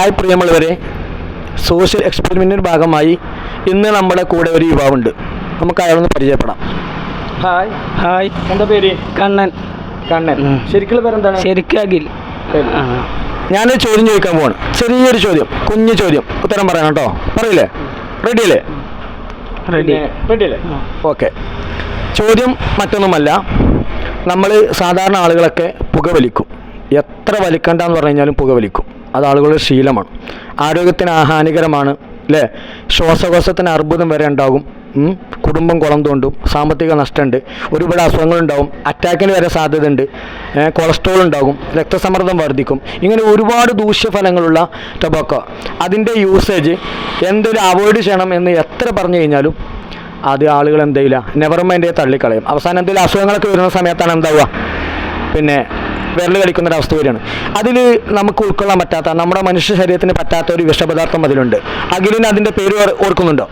Hi പ്രിയമുള്ളവരെ social എക്സ്പെരിമെന്റിന്റെ ഭാഗമായി ഇന്ന് നമ്മുടെ കൂടെ ഒരു യുവാവുണ്ട്. നമുക്ക് അയാളൊന്ന് പരിചയപ്പെടാം. ഹായ്. ഹായ്. എന്താ പേര്? കണ്ണൻ. കണ്ണൻ. ശരിക്കുള്ള പേരെന്താണ്? ശരിക്കും അഖിൽ. ആ. ഞാനൊരു ചോദ്യം ചോദിക്കാൻ പോവാണ്. ചെറിയൊരു ചോദ്യം കുഞ്ഞു ചോദ്യം. ഉത്തരം പറയണം കേട്ടോ. പറയില്ലേ? റെഡി അല്ലേ? റെഡി റെഡി അല്ലേ? ഓക്കെ ചോദ്യം മറ്റൊന്നുമല്ല. നമ്മൾ സാധാരണ ആളുകളൊക്കെ പുകവലിക്കും. എത്ര വലിക്കണ്ടെന്ന് പറഞ്ഞു കഴിഞ്ഞാലും പുകവലിക്കും. അത് ആളുകളുടെ ശീലമാണ്. ആരോഗ്യത്തിന് ഹാനികരമാണ് അല്ലേ ശ്വാസകോശത്തിന് അർബുദം വരെ ഉണ്ടാകും കുടുംബം കുളം തോണ്ടും സാമ്പത്തിക നഷ്ടമുണ്ട് ഒരുപാട് അസുഖങ്ങളുണ്ടാവും അറ്റാക്കിന് വരെ സാധ്യതയുണ്ട് കൊളസ്ട്രോൾ ഉണ്ടാകും രക്തസമ്മർദ്ദം വർദ്ധിക്കും ഇങ്ങനെ ഒരുപാട് ദൂഷ്യഫലങ്ങളുള്ള ടൊബാക്കോ അതിന്റെ യൂസേജ് എന്തൊരു അവോയ്ഡ് ചെയ്യണം എന്ന് എത്ര പറഞ്ഞു കഴിഞ്ഞാലും അത് ആളുകൾ എന്ത് ചെയ്യില്ല നെവർ മൈൻഡേ തള്ളിക്കളയും. അവസാനം എന്തെങ്കിലും അസുഖങ്ങളൊക്കെ വരുന്ന സമയത്താണ് എന്താവുക? പിന്നെ വിരൽ കളിക്കുന്ന ഒരു അവസ്ഥ വരികയാണ്. അതിൽ നമുക്ക് ഉൾക്കൊള്ളാൻ പറ്റാത്ത നമ്മുടെ മനുഷ്യ ശരീരത്തിന് പറ്റാത്ത ഒരു വിഷപദാർത്ഥം അതിലുണ്ട്. അഖിലിന് അതിന്റെ പേര് ഓർ- ഓർക്കുന്നുണ്ടോ?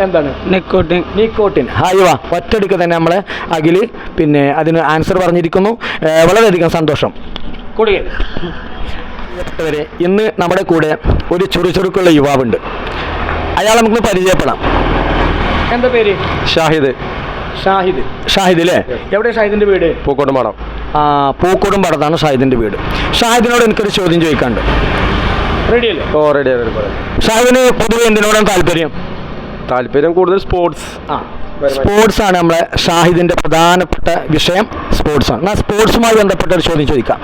എന്താണ്? നിക്കോട്ടിൻ. നിക്കോട്ടിൻ. ഹായ് ഒറ്റടിക്ക് തന്നെ നമ്മളെ അഖിൽ പിന്നെ അതിന് ആൻസർ പറഞ്ഞിരിക്കുന്നു. വളരെയധികം സന്തോഷം. വരെ ഇന്ന് നമ്മുടെ കൂടെ ഒരു ചുറുചുറുക്കുള്ള യുവാവുണ്ട്. അയാൾ നമുക്ക് പരിചയപ്പെടാം. എന്താ പേര്? ഷാഹിദ്. ഷാഹിദ്. ഷാഹിദ് അല്ലേ എവിടെ ഷാഹിദിന്റെ വീട്? പൂക്കോട്ടുമാടം പൂക്കോടും പടത്താണ് ഷാഹിദിന്റെ വീട്. ഷാഹിദിനോട് എനിക്കൊരു ചോദ്യം ചോദിക്കാണ്ട് റെഡി ഓ റെഡി ഷാഹിദിന് പൊതുവെ എന്തിനോടാണ് താല്പര്യം? താല്പര്യം കൂടുതൽ സ്പോർട്സ് ആ സ്പോർട്സ് ആണ് നമ്മളെ ഷാഹിദിന്റെ പ്രധാനപ്പെട്ട വിഷയം സ്പോർട്സ് ആണ്. സ്പോർട്സുമായി ബന്ധപ്പെട്ട ഒരു ചോദ്യം ചോദിക്കാം.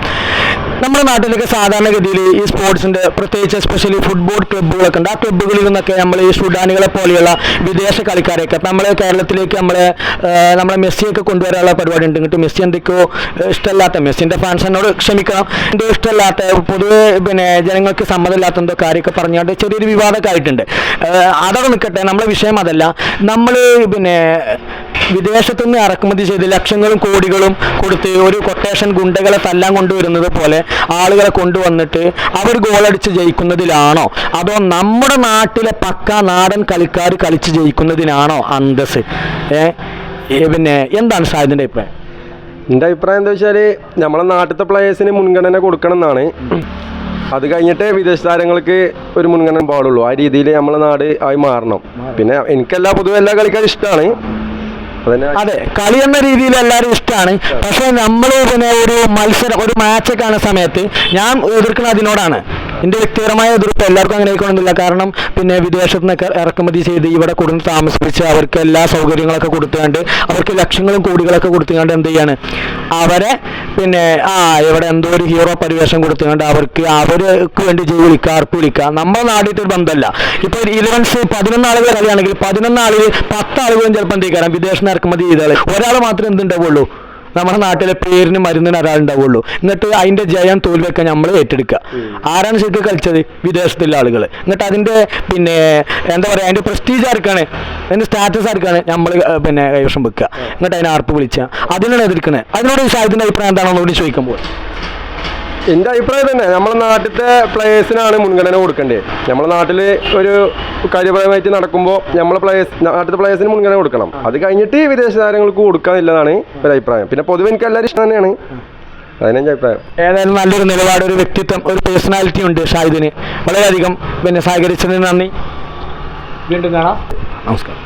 നമ്മുടെ നാട്ടിലൊക്കെ സാധാരണഗതിയിൽ ഈ സ്പോർട്സിന്റെ പ്രത്യേകിച്ച് എസ്പെഷ്യലി ഫുട്ബോൾ ക്ലബ്ബുകളൊക്കെ ഉണ്ട്. ആ ക്ലബ്ബുകളിൽ നിന്നൊക്കെ നമ്മൾ ഈ സുഡാനികളെ പോലെയുള്ള വിദേശ കളിക്കാരെയൊക്കെ നമ്മളെ കേരളത്തിലേക്ക് നമ്മളെ നമ്മളെ മെസ്സിയൊക്കെ കൊണ്ടുവരാനുള്ള പരിപാടി ഉണ്ട് ഇങ്ങോട്ട് മെസ്സി എന്തൊക്കെയോ ഇഷ്ടമല്ലാത്ത മെസ്സിന്റെ ഫാൻസിനോട് ക്ഷമിക്കണം. എന്തോ ഇഷ്ടമല്ലാത്ത പൊതുവെ പിന്നെ ജനങ്ങൾക്ക് സമ്മതമില്ലാത്ത എന്തോ കാര്യമൊക്കെ പറഞ്ഞുകൊണ്ട് ചെറിയൊരു വിവാദമൊക്കെ ആയിട്ടുണ്ട്. അതൊക്കെ നിൽക്കട്ടെ. നമ്മളെ വിഷയം അതല്ല. നമ്മൾ പിന്നെ വിദേശത്തു നിന്ന് ഇറക്കുമതി ചെയ്ത് ലക്ഷങ്ങളും കോടികളും കൊടുത്ത് ഒരു കൊട്ടേഷൻ ഗുണ്ടകളെ തല്ലാൻ കൊണ്ടുവരുന്നത് പോലെ ആളുകളെ കൊണ്ടുവന്നിട്ട് അവർ ഗോളടിച്ച് ജയിക്കുന്നതിലാണോ? അതോ നമ്മുടെ നാട്ടിലെ പക്ക നാടൻ കളിക്കാർ കളിച്ച് ജയിക്കുന്നതിനാണോ അന്തസ് ഏ? പിന്നെ എന്താണ് ഷാഹിദിന്റെ അഭിപ്രായം? എന്റെ അഭിപ്രായം എന്താ വെച്ചാൽ നമ്മളെ നാട്ടിലത്തെ പ്ലേയേഴ്സിന് മുൻഗണന കൊടുക്കണം എന്നാണ് അത് കഴിഞ്ഞിട്ടേ വിദേശ താരങ്ങൾക്ക് ഒരു മുൻഗണന പാടുള്ളൂ. ആ രീതിയിൽ നമ്മളെ നാട് ആയി മാറണം. പിന്നെ എനിക്കെല്ലാ പൊതുവെ എല്ലാ കളിക്കാരും ഇഷ്ടമാണ് അതെ കളി എന്ന രീതിയിൽ എല്ലാവരും ഇഷ്ടമാണ് പക്ഷെ നമ്മൾ പിന്നെ ഒരു മത്സരം ഒരു മാച്ച് കാണുന്ന സമയത്ത് ഞാൻ എതിർക്കുന്നത് അതിനോടാണ്. എന്റെ വ്യക്തിപരമായ എതിർപ്പ് എല്ലാവർക്കും അങ്ങനെ ആയിക്കൊള്ളുന്നില്ല കാരണം പിന്നെ വിദേശത്ത് നിന്നൊക്കെ ഇറക്കുമതി ചെയ്ത് ഇവിടെ കൊടുന്ന് താമസിപ്പിച്ച് അവർക്ക് എല്ലാ സൗകര്യങ്ങളൊക്കെ കൊടുത്തുകൊണ്ട് അവർക്ക് ലക്ഷങ്ങളും കോടികളൊക്കെ കൊടുത്തുകൊണ്ട് എന്ത് ചെയ്യാണ്? അവരെ പിന്നെ ആ ഇവിടെ എന്തോ ഒരു ഹീറോ പരിവേഷം കൊടുത്തുകൊണ്ട് അവർക്ക് അവർക്ക് വേണ്ടി ജയ് വിളിക്കുക അർപ്പ് വിളിക്കുക നമ്മുടെ ഒരു ബന്ധമല്ല. ഇപ്പോൾ ഇലവൻസ് പതിനൊന്ന് ആളുകൾ കളിയാണെങ്കിൽ പതിനൊന്ന് ആളുകൾ പത്ത് ആളുകളും ചിലപ്പോൾ എന്ത് ചെയ്യാം? വിദേശത്ത് ഇറക്കുമതി ചെയ്താൽ ഒരാൾ മാത്രമേ എന്തുണ്ടാവുള്ളൂ. നമ്മുടെ നാട്ടിലെ പേരിന് മരുന്നിന് ഒരാളുണ്ടാവുള്ളൂ. എന്നിട്ട് അതിന്റെ ജയം തോൽവിയൊക്കെ നമ്മൾ ഏറ്റെടുക്കുക. ആരാണ് ശരിക്കും കളിച്ചത്? വിദേശത്തുള്ള ആളുകൾ എന്നിട്ട് അതിന്റെ പിന്നെ എന്താ പറയുക അതിന്റെ പ്രസ്റ്റീജ് ആർക്കാണ്? അതിന്റെ സ്റ്റാറ്റസ് ആർക്കാണ്? നമ്മൾ പിന്നെ കൈവശം വെക്കുക. എന്നിട്ട് അതിനെ ആർപ്പ് വിളിക്കുക അതിനാണ് എതിർക്കുന്നത് അതിനോട് ഷാഹിദിന്റെ അഭിപ്രായം എന്താണെന്നോട് ചോദിക്കുമ്പോൾ. എന്റെ അഭിപ്രായം തന്നെ. നമ്മളെ നാട്ടിലത്തെ പ്ലേയേഴ്സിനാണ് മുൻഗണന കൊടുക്കേണ്ടത് നമ്മളെ നാട്ടിൽ ഒരു കാര്യപരമായിട്ട് നടക്കുമ്പോൾ നമ്മളെ പ്ലേയേഴ്സ് നാട്ടിലത്തെ പ്ലേയേഴ്സിന് മുൻഗണന കൊടുക്കണം. അത് കഴിഞ്ഞിട്ട് വിദേശ താരങ്ങൾക്ക് കൊടുക്കാന്നില്ലതാണ് ഒരു അഭിപ്രായം. പിന്നെ പൊതുവെ എനിക്ക് എല്ലാവരും ഇഷ്ടം തന്നെയാണ്. അതിനെ എന്റെ അഭിപ്രായം. ഏതായാലും നല്ലൊരു നിലപാട് ഒരു വ്യക്തിത്വം ഒരു പേഴ്സണാലിറ്റി ഉണ്ട് ഷാഹിദിന്. വളരെയധികം പിന്നെ സഹകരിച്ചതിന് നന്ദി. വീണ്ടും കാണാം. നമസ്കാരം.